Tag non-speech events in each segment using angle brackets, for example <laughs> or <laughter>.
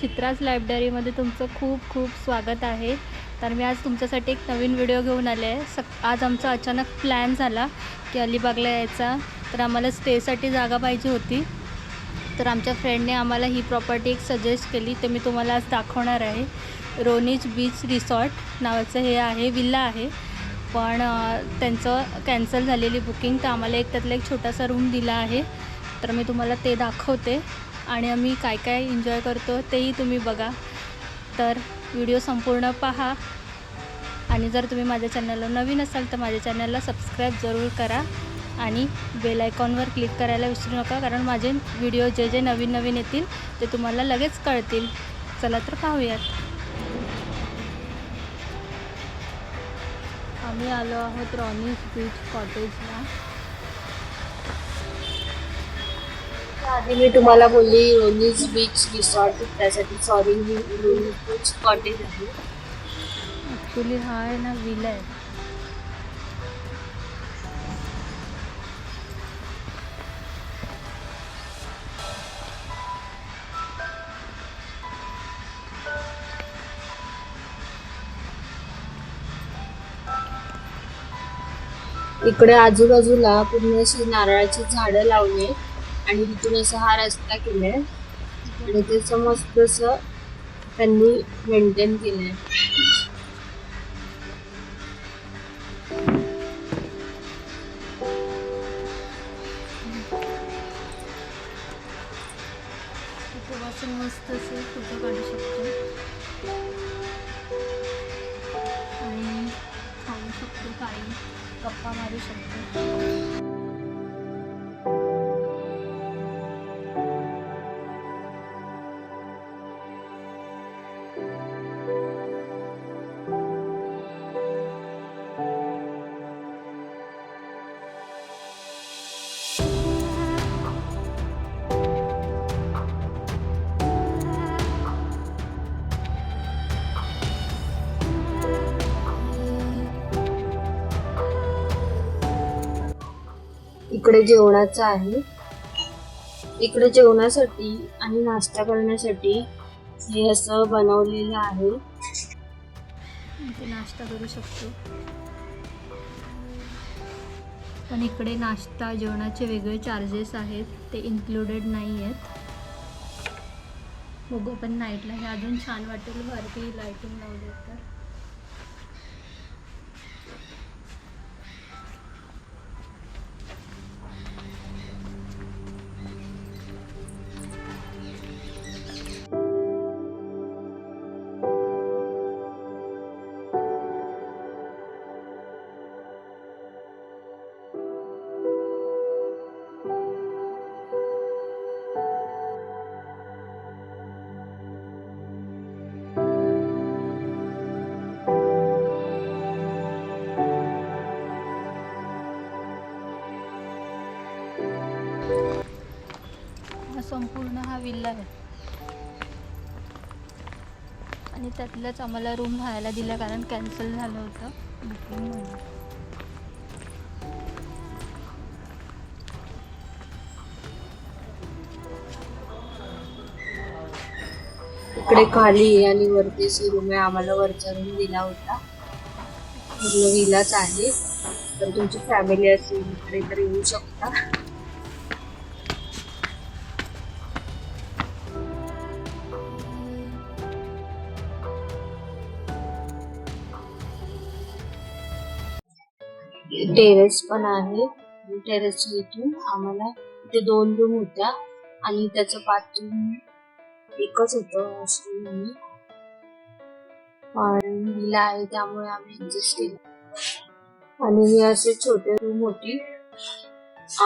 चित्राज लायब्ररीमध्ये तुमचं खूप खूप स्वागत आहे. तर मी आज तुमच्यासाठी एक नवीन व्हिडिओ घेऊन आले आहे. सक आज आमचा अचानक प्लॅन झाला की अलिबागला यायचा. तर आम्हाला स्टेसाठी जागा पाहिजे होती. तर आमच्या फ्रेंडने आम्हाला ही प्रॉपर्टी एक सजेस्ट केली. ते मी तुम्हाला आज दाखवणार आहे. रोनीज बीच रिसॉर्ट नावाचं हे आहे विल्ला आहे. पण त्यांचं कॅन्सल झालेली बुकिंग तर आम्हाला एक त्यातला एक छोटासा रूम दिला आहे. तर मी तुम्हाला ते दाखवते. आणि आम्ही काय काय एन्जॉय करतो तेही तुम्ही बघा. तर व्हिडिओ संपूर्ण पहा. आणि जर तुम्ही माझ्या चॅनलला नवीन असाल तर माझ्या चॅनलला सबस्क्राईब जरूर करा. आणि बेल आयकॉनवर क्लिक करायला विसरू नका कारण माझे व्हिडिओ जे जे नवीन नवीन येतील ते तुम्हाला लगेच कळतील. चला तर पाहूयात. आम्ही आलो आहोत रॉनीज बीच कॉटेजला. आधी मी तुम्हाला बोलली रोनीज बीच रिसॉर्ट त्यासाठी सॉरी मी रोनीज बीच कॉटेज आहे. ॲक्च्युली हा आहे ना विला आहे. इकडे आजूबाजूला पूर्ण अशी नारळाची झाडं लावली आणि तिथून असा हा रस्ता केलाय. आणि त्याचं मस्त असं त्यांनी मेंटेन केलंय. इकडे जेवणाचं आहे. इकडे जेवणासाठी आणि नाश्ता करण्यासाठी हे असं बनवलेलं आहे. नाश्ता करू शकतो. पण इकडे नाश्ता जेवणाचे वेगळे चार्जेस आहेत. ते इन्क्लुडेड नाही आहेत. बघू पण नाईटला हे अजून छान वाटेल. वरती लाईटिंग लावले तर. संपूर्ण हा विल्ला आहे. आणि त्यातलंच आम्हाला रूम राहायला दिला कारण कॅन्सल झालं होतं. बुकिंग म्हणून. इकडे खाली आणि वरती रूम आहे. आम्हाला वरचा रूम दिला होता. पूर्ण विलाच आहे. तर तुमची फॅमिली असेल इकडे तर येऊ शकता. टेरेस पण आहे. टेरेस इथून आम्हाला इथे दोन रूम होत्या आणि त्याचं बाथरूम एकच होतं वॉशरूम आणि पण आहे त्यामुळे आम्ही ऍडजस्ट केलं. आणि ही असे छोटे रूम होती.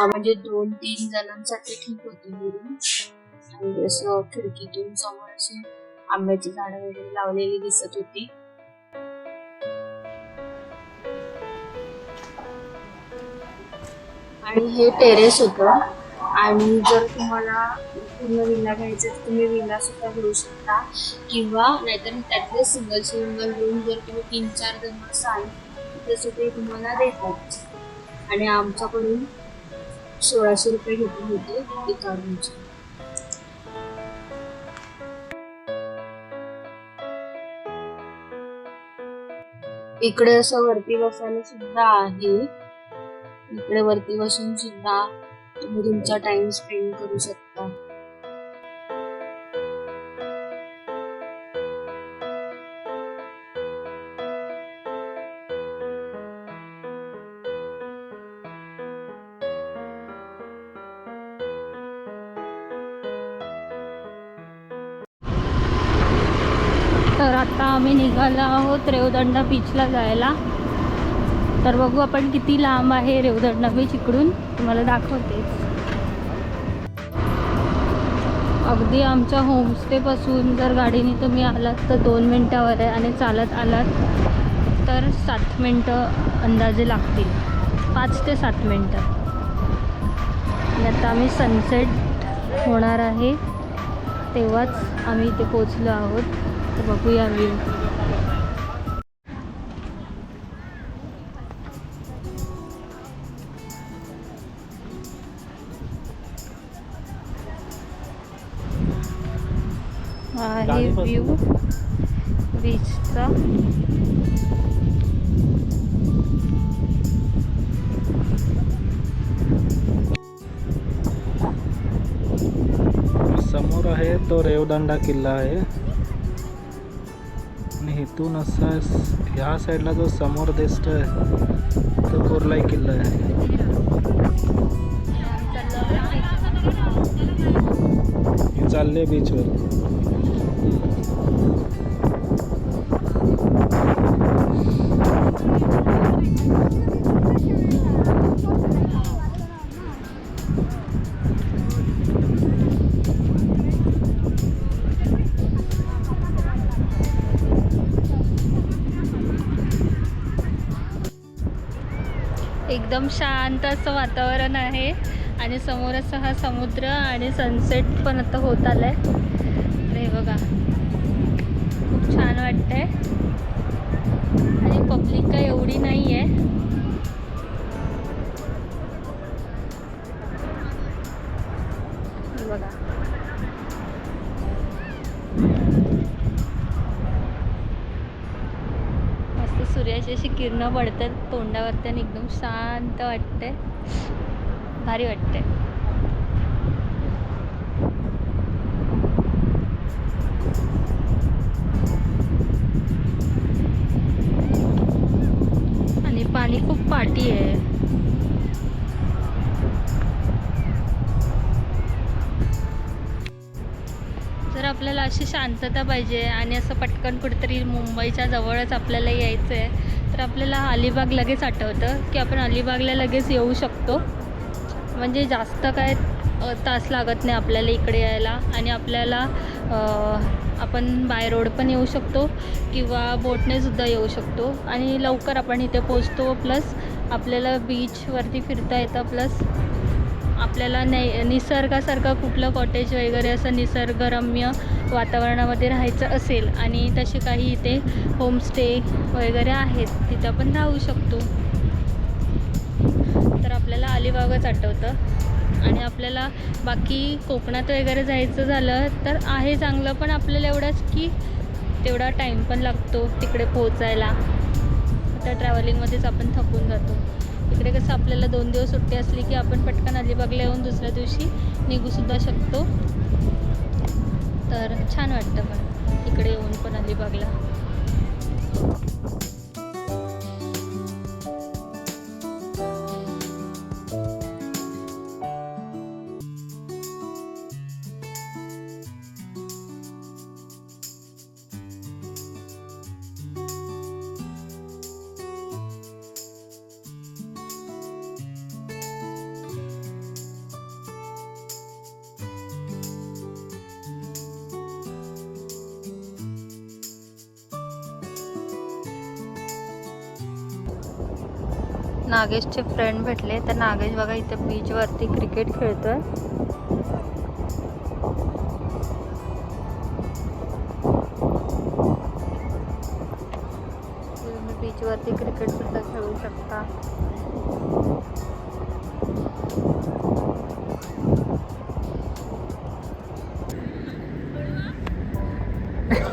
म्हणजे दोन तीन जणांसाठी ठीक होती ही रूम आणि जसं खिडकीतून समोर असे आंब्याची झाडं वगैरे लावलेली दिसत होती. आणि हे टेरेस होतं. आणि जर तुम्हाला पूर्ण विला घ्यायचं तर तुम्ही विला सुद्धा घेऊ शकता. किंवा नाहीतर त्यातले सिंगल सिंगल रूम जर तुम्ही तीन चार जण असाल तर सुद्धा तुम्हाला देतात. आणि आमच्याकडून सोळाशे रुपये घेतले होते एका रूमचे. इकडे असं वरती बसायला सुद्धा आहे. इकडे वरती बसून सुद्धा तुम्ही तुमचा टाइम स्पेंड करू शकता. तर आता आम्ही निघालो आहोत रेवदंडा बीचला जायला. तर बघू आपण किती लांब आहे रेवदंडा बीच इकडून तुम्हाला दाखवते. अगदी आमच्या होमस्टेपासून जर गाडीने तुम्ही आलात तर दोन मिनटावर आहे आणि चालत आलात तर सात मिनटं अंदाजे लागतील. पाच ते सात मिनटं. आणि आता आम्ही सनसेट होणार आहे. तेव्हाच आम्ही इथे पोचलो आहोत. तर बघूया व्ह्यू आहे व्ह्यू बीचचा समोर आहे तो रेवदंडा किल्ला आहे. आणि इथून असा ह्या साईडला जो समोर दिसतोय तो कोरलाई किल्ला आहे. हे चालले बीचवर एकदम शांत असं वातावरण आहे आणि समोर असं हा समुद्र आणि सनसेट पण आता होत आला आहे हे बघा खूप छान वाटतंय. किरणं पडतात तोंडावरती आणि एकदम शांत वाटते भारी वाटते आणि पाणी खूप पाटी आहे. जर आपल्याला अशी शांतता पाहिजे आणि असं पटकन कुठेतरी मुंबईच्या जवळच आपल्याला यायचं आहे आपल्याला अलिबाग लगेच आठवतं की आपण अलिबागला लगेच येऊ शकतो. म्हणजे जास्त काय तास लागत नाही आपल्याला इकडे यायला आणि आपल्याला आपण बाय रोड पण येऊ शकतो किंवा बोटनेसुद्धा येऊ शकतो. आणि लवकर आपण इथे पोचतो प्लस आपल्याला बीचवरती फिरता येतं प्लस आपल्याला नै निसर्गासारखं कुठलं कॉटेज वगैरे असं निसर्गरम्य वातावरणामध्ये राहायचं असेल आणि तसे काही इथे होमस्टे वगैरे आहेत तिथं पण राहू शकतो. तर आपल्याला अलिबागच आठवतं. आणि आपल्याला बाकी कोकणात वगैरे जायचं झालं तर आहे चांगलं पण आपल्याला एवढंच की तेवढा टाईम पण लागतो तिकडे पोहोचायला. त्या ट्रॅव्हलिंगमध्येच आपण थकून जातो. इकडे कसं आपल्याला दोन दिवस सुट्टी असली की आपण पटकन अलिबागला येऊन दुसऱ्या दिवशी निघूसुद्धा शकतो. तर छान वाटतं पण इकडे येऊन पण अलिबागला. नागेशचे फ्रेंड भेटले. तर नागेश बघा इथे बीचवरती क्रिकेट खेळतोय. तुम्ही बीचवरती क्रिकेट सुद्धा खेळू शकता.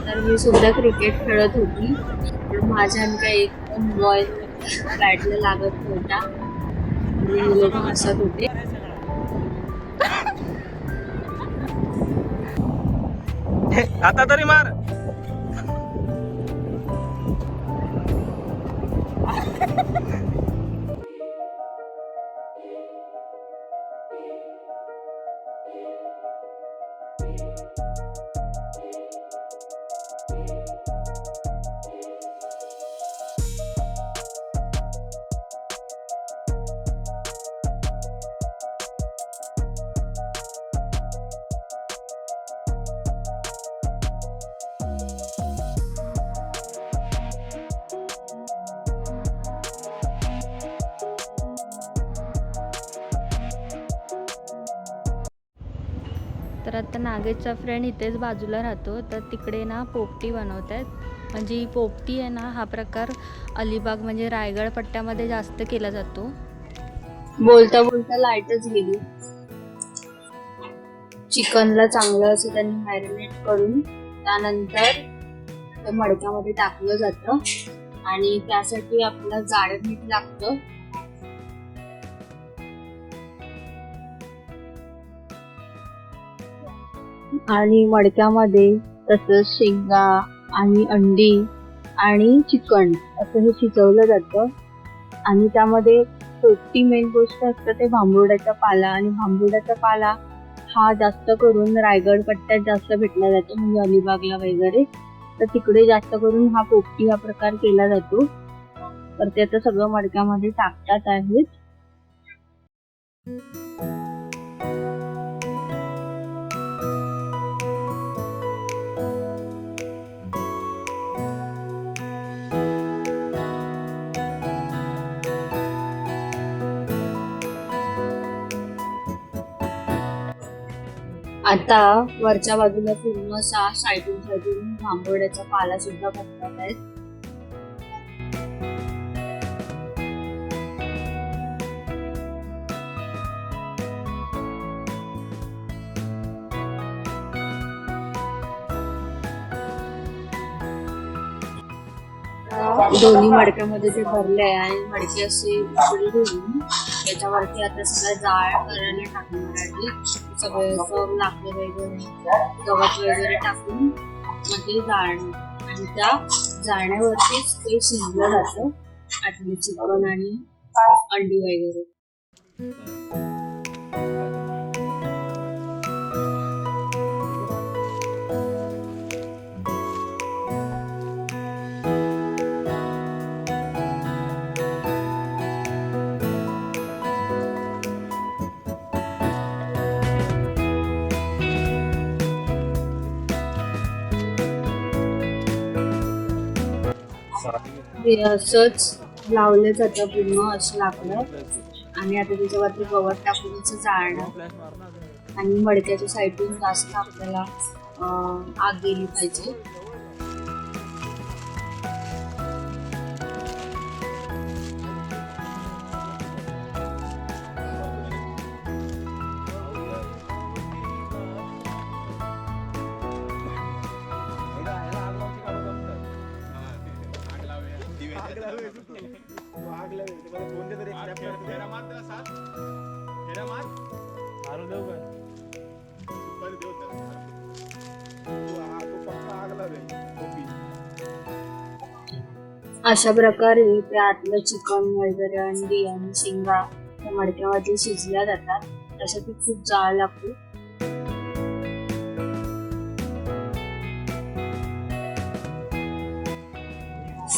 तर मी सुद्धा क्रिकेट खेळत होती. माझ्या काही पण बॉय बॅटला लागत नव्हता. मुलं हसत होते. आता तरी मार. <laughs> तर आता नागेशचा फ्रेंड इथेच बाजूला राहतो. तर तिकडे ना पोपटी बनवत आहेत म्हणजे ही पोपटी आहे ना हा प्रकार अलिबाग म्हणजे रायगड पट्ट्यामध्ये जास्त केला जातो. बोलता बोलता लाईटच गेली. चिकनला चांगलं असं त्यांनी मॅरिनेट करून त्यानंतर मडक्यामध्ये टाकलं जातं. आणि त्यासाठी आपल्याला जाडं मीठ लागतं. आणि मडक्यामध्ये तसंच शेंगा आणि अंडी आणि चिकन असं हे शिजवलं जातं. आणि त्यामध्ये छोटी मेन गोष्ट असतं ते भांबुर्ड्याचा पाला. आणि भांबुर्ड्याचा पाला हा जास्त करून रायगड पट्ट्यात जास्त भेटला जातो म्हणजे अलिबागला वगैरे. तर तिकडे जास्त करून हा पोपटी हा प्रकार केला जातो. तर ते आता सगळं मडक्यामध्ये टाकतात आहेत. आता वरच्या बाजूला पूर्ण असा साईडून साईडून भांबोड्याचा पाला सुद्धा बघतात आहेत. दोन्ही मडक्यामध्ये ते भरले आहे आणि मडके असे उकळी घेऊन त्याच्यावरती आता सगळं जाळ करायला टाकणार आहे. सगळं असं लाकडं वगैरे गवत वगैरे टाकून मग ते आणि त्या जाळण्यावरतीच ते शिजलं जातं आटली चिकन आणि अंडी वगैरे. असंच लावलं जातं पूर्ण असं लाकडं आणि आता त्याच्यावरती गवत टाकून असं जाळणं आणि मडक्याच्या साईडून जास्त आपल्याला आग गेली पाहिजे. अशा प्रकारे ते आतलं चिकन वगैरे अंडी आणि शेंगा त्या मडक्यामध्ये शिजल्या जातात. त्यासाठी खूप जाळ लागतो.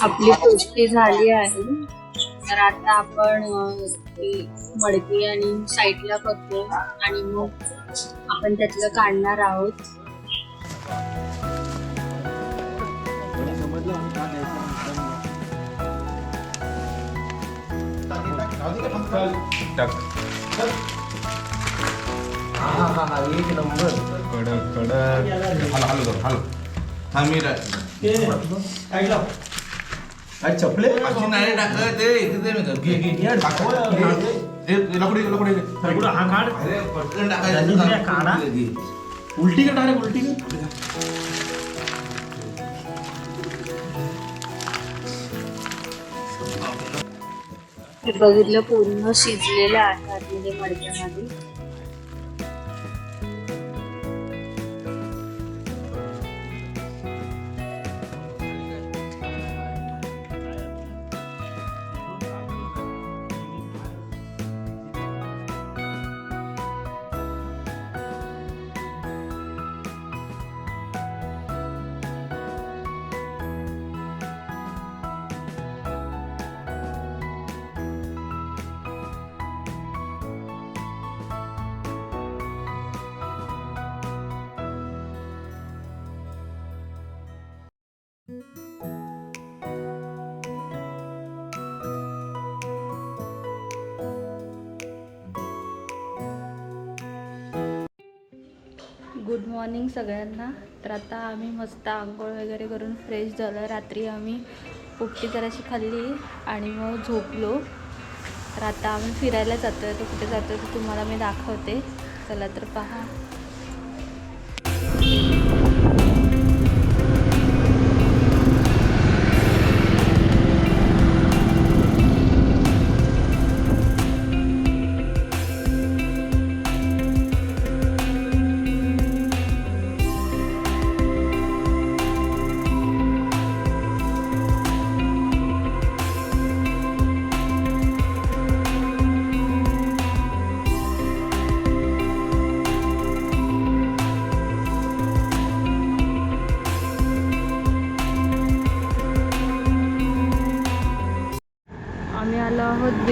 आपली पोस्टी झाली आहे. तर आता आपण मडकी आणि साईडला करतो आणि मग आपण त्यातलं काढणार आहोत. कडक कडक हॅलो हॅलो हॅलो हा मी काय चपले अशी नाही टाकलं ते इथे ते मी घे घे टाक. ए, लकडे लकडे पुढं हा काढ अरे पटकन त्यांनी काय काढा? टाकायचं घे. उलटी का डायरेक्ट उलटी का हे बघितलं पूर्ण शिजलेलं आहे आतमध्ये मडक्यामध्ये. मॉर्निंग सगळ्यांना. तर आता आम्ही मस्त आंघोळ वगैरे करून फ्रेश झालं रात्री आम्ही पोपटी जराशी खाल्ली आणि मग झोपलो. तर आता आम्ही फिरायला जातो आहे तो कुठे जातो ते तुम्हाला मी दाखवते. चला तर पहा.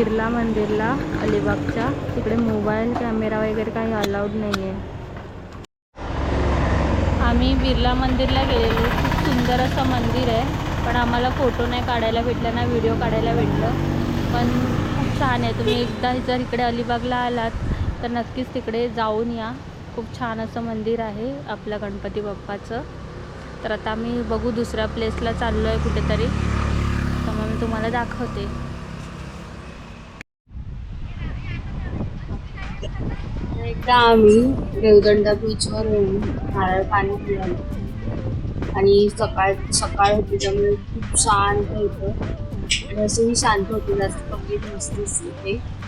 बिर्ला मंदिरला अलिबागच्या. तिकडे मोबाईल कॅमेरा वगैरे काही अलाउड नाही आहे आम्ही बिर्ला मंदिरला गेलेलो. खूप सुंदर असं मंदिर आहे. पण आम्हाला फोटो नाही काढायला भेटला ना व्हिडिओ काढायला भेटलं. पण खूप छान आहे. तुम्ही एकदा जर इकडे अलिबागला आलात तर नक्कीच तिकडे जाऊन या. खूप छान असं मंदिर आहे आपल्या गणपती बाप्पाचं. तर आता आम्ही बघू दुसऱ्या प्लेसला चाललो आहे कुठेतरी. तर मग मी तुम्हाला दाखवते. तर आम्ही देवदंडा बीचवर येऊन नारळ पाणी पिलं. आणि सकाळ सकाळ होती त्यामुळे खूप शांत होतं. असंही शांत होतं जास्त पब्लिक नसतेच इथे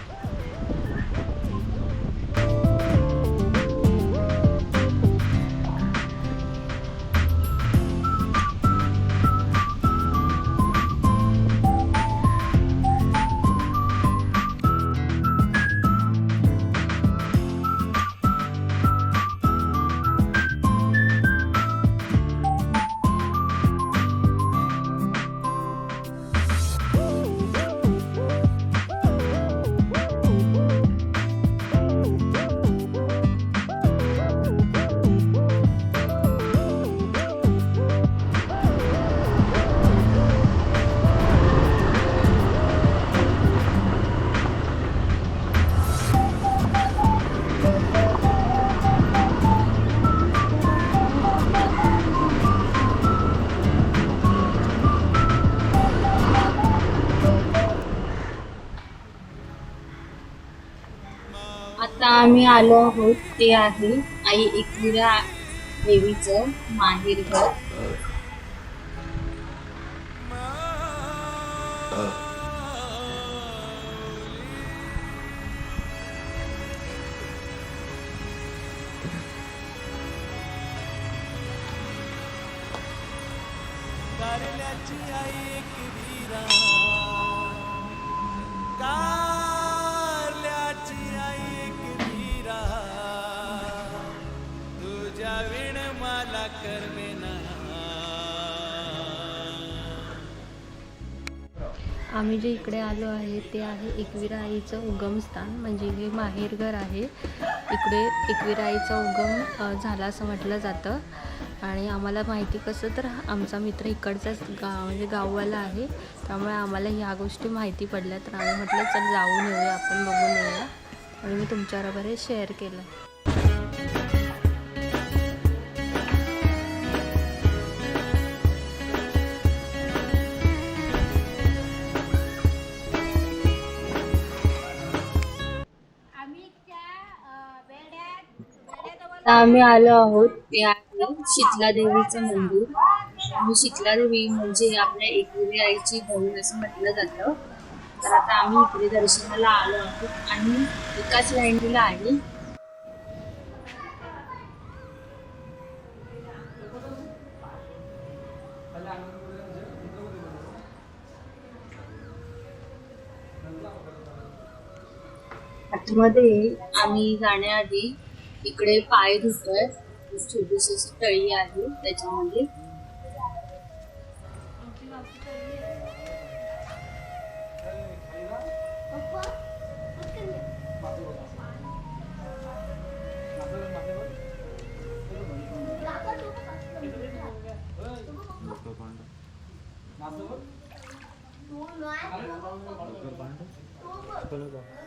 आम्ही आलो आहोत ते आहे आई एकविरा देवीचं माहेर माहेरघर कारल्याची आई एक आम्ही जे इकडे आलो आहे ते आहे एकविराईचं उगमस्थान म्हणजे हे माहेरघर आहे. इकडे एकविराईचा उगम झाला असं म्हटलं जातं. आणि आम्हाला माहिती कसं तर आमचा मित्र इकडचाच गाव म्हणजे गाववाला आहे. त्यामुळे आम्हाला ह्या गोष्टी माहिती पडल्या तर आम्ही म्हटलं चल जाऊन येऊया आपण बघून येऊया. आणि मी तुमच्याबरोबर हे शेअर केलं. आता आम्ही आलो आहोत. ते आहे शीतला देवीचं मंदिर. शीतला देवी म्हणजे आपल्या एकविरी आईची बहीण असं म्हटलं जातं. तर आता आम्ही इकडे दर्शनाला आलो आहोत आणि एकाच लाईनीला आहे. आतमध्ये आम्ही जाण्याआधी इकडे पाय धुतोय छोटीशी तळी आहे त्याच्यामध्ये. Gracias.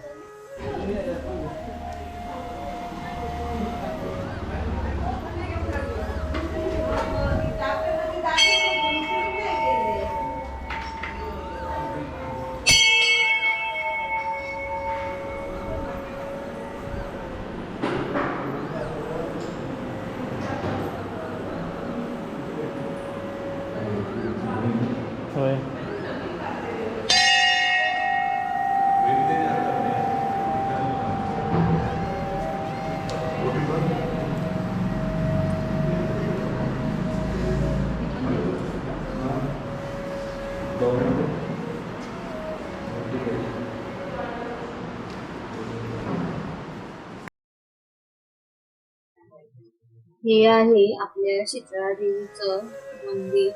हे आहे आपल्या शीतळा देवीचं मंदिर.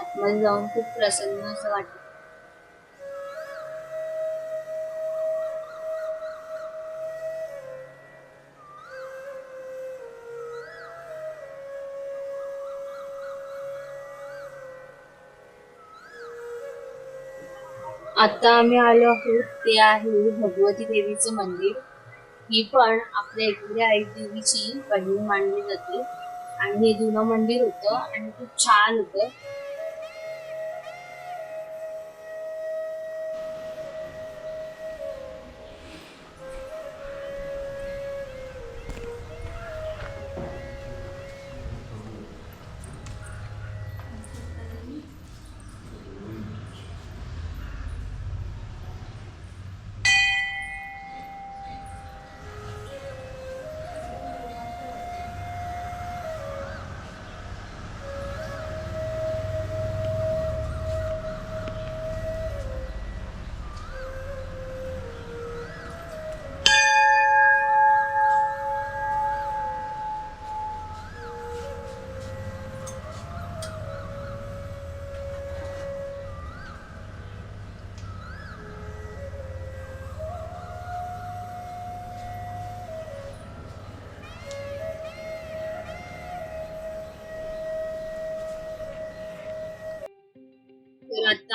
आतमध्ये जाऊन खूप प्रसन्न असं वाटत. आता आम्ही आलो आहोत ते आहे भगवती देवीचं मंदिर. ही पण आपल्या इकडे आई देवीची बहीण मानली जाते आणि हे जुनं मंदिर होतं आणि खूप छान होतं.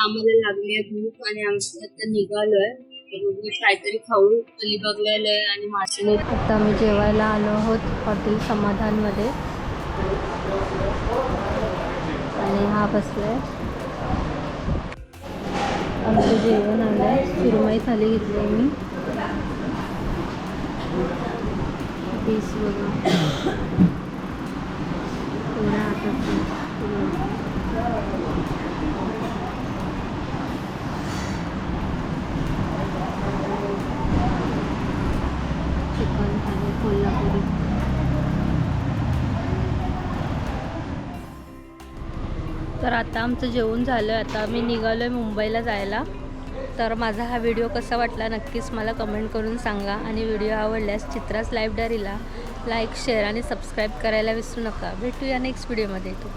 आम्हाला लागली आहे भूक आणि आम्ही आता निघालोय. काहीतरी खाऊ अलिबागला आलोय आणि मासे आता आम्ही जेवायला आलो आहोत हॉटेल समाधानमध्ये. आणि हा बसलाय. आमचं जेवण आलंय. सुरमई थाली घेतली मी. पीस बघा. एवढ्या हातात चिकन थाली कोल्हापुरी तर आता आमचं जेवण झालं आहे आता आम्ही निघालो आहे मुंबईला जायला. तर माझा हा व्हिडिओ कसा वाटला नक्कीच मला कमेंट करून सांगा. आणि व्हिडिओ आवडल्यास चित्रास लाईफ डायरीला लाईक शेअर आणि सबस्क्राईब करायला विसरू नका. भेटूया नेक्स्ट व्हिडिओमध्ये.